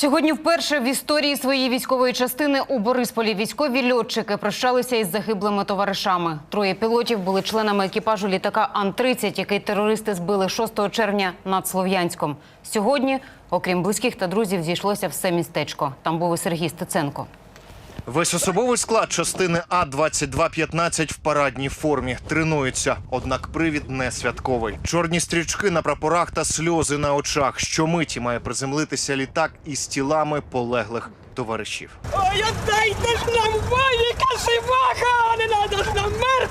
Сьогодні вперше в історії своєї військової частини у Борисполі військові льотчики прощалися із загиблими товаришами. Троє пілотів були членами екіпажу літака Ан-30, який терористи збили 6 червня над Слов'янськом. Сьогодні, окрім близьких та друзів, зійшлося все містечко. Там був і Сергій Стеценко. Весь особовий склад частини А 2215 в парадній формі тренується. Однак привід не святковий. Чорні стрічки на прапорах та сльози на очах. Щомиті має приземлитися літак із тілами полеглих товаришів. Ой, отдайте ж нам воїка живаха, не треба ж нам мертвого.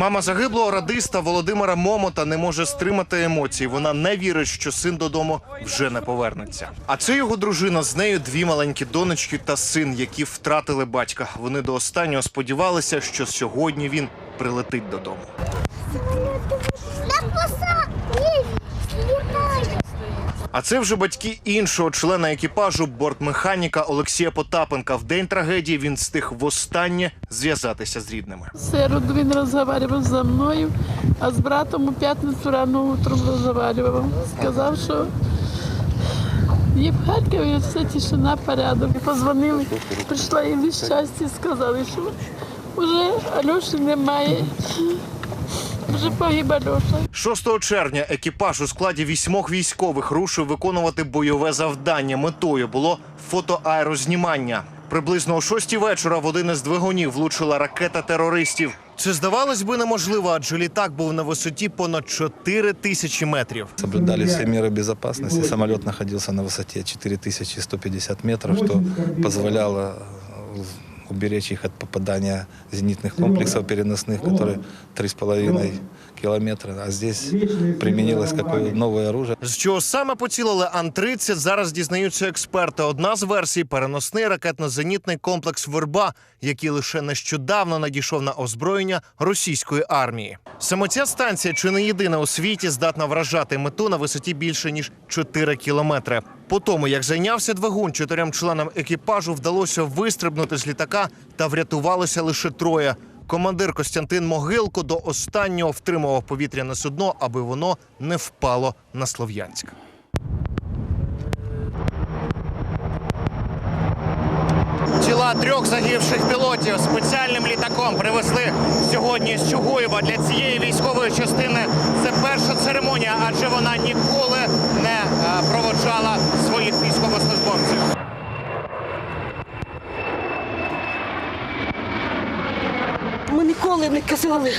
Мама загиблого радиста Володимира Момота не може стримати емоцій. Вона не вірить, що син додому вже не повернеться. А це його дружина. З нею дві маленькі донечки та син, які втратили батька. Вони до останнього сподівалися, що сьогодні він прилетить додому. А це вже батьки іншого члена екіпажу, бортмеханіка Олексія Потапенка. В день трагедії він встиг востаннє зв'язатися з рідними. середу він розмовляв зі мною, а з братом у п'ятницю рано утром розмовляв. Сказав, що є в Харкові все тишина, порядок. Позвонили, прийшла і щастя, сказали, що вже Альоші немає Вже погиб Альоша. 6 червня екіпаж у складі вісьмох військових рушив виконувати бойове завдання. Метою було фотоаерознімання. Приблизно о 6 вечора в один із двигунів влучила ракета терористів. Це здавалось би неможливо, адже літак був на висоті понад 4 тисячі метрів. Соблюдали все меры безопасности. Самолет находился на высоте 4150 метров, что позволяло э, уберечь их от попадания зенитных комплексов переносных, которые 3,5 километра. А здесь применилось какое новое оружие. З чого саме поцілили Ан-30, зараз дізнаються експерти. Одна з версій переносний ракетно-зенітний комплекс Верба, який лише нещодавно надійшов на озброєння російської армії. Саме ця станція чи не єдина у світі здатна вражати мету на висоті більше ніж 4 кілометри. По тому, як зайнявся двигун, чотирьом членам екіпажу вдалося вистрибнути з літака та врятувалося лише троє. Командир Костянтин Могилко до останнього втримував повітряне судно, аби воно не впало на Слов'янськ. Тіла трьох загибших пілотів спеціальним літаком привезли сьогодні з Чугуєва для цієї військової частини. Це перша церемонія, адже вона ніколи Ми ніколи не казали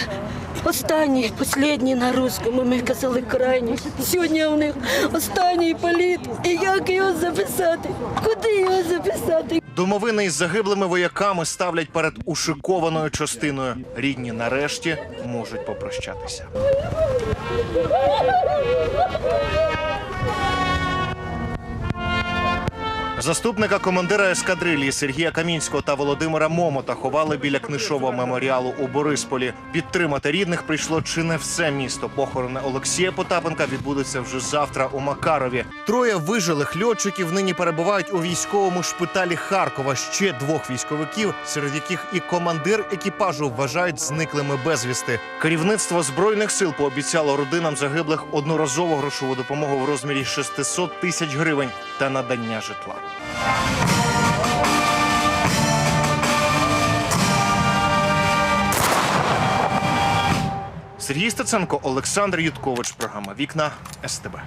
останній, останній на русскому. Ми казали крайній. Сьогодні у них останній політ. І як його записати? Куди його записати? Домовини із загиблими вояками ставлять перед ушикованою частиною. Рідні нарешті можуть попрощатися. Заступника командира ескадрилії Сергія Камінського та Володимира Момота ховали біля книжового меморіалу у Борисполі. Підтримати рідних прийшло чи не все місто. Похорони Олексія Потапенка відбудуться вже завтра у Макарові. Троє вижилих льотчиків нині перебувають у військовому шпиталі Харкова. Ще двох військовиків, серед яких і командир екіпажу вважають зниклими безвісти. Керівництво збройних сил пообіцяло родинам загиблих одноразову грошову допомогу в розмірі 600 тисяч гривень та надання житла. Сергій Стеценко, Олександр Юткович. Програма Вікна СТБ.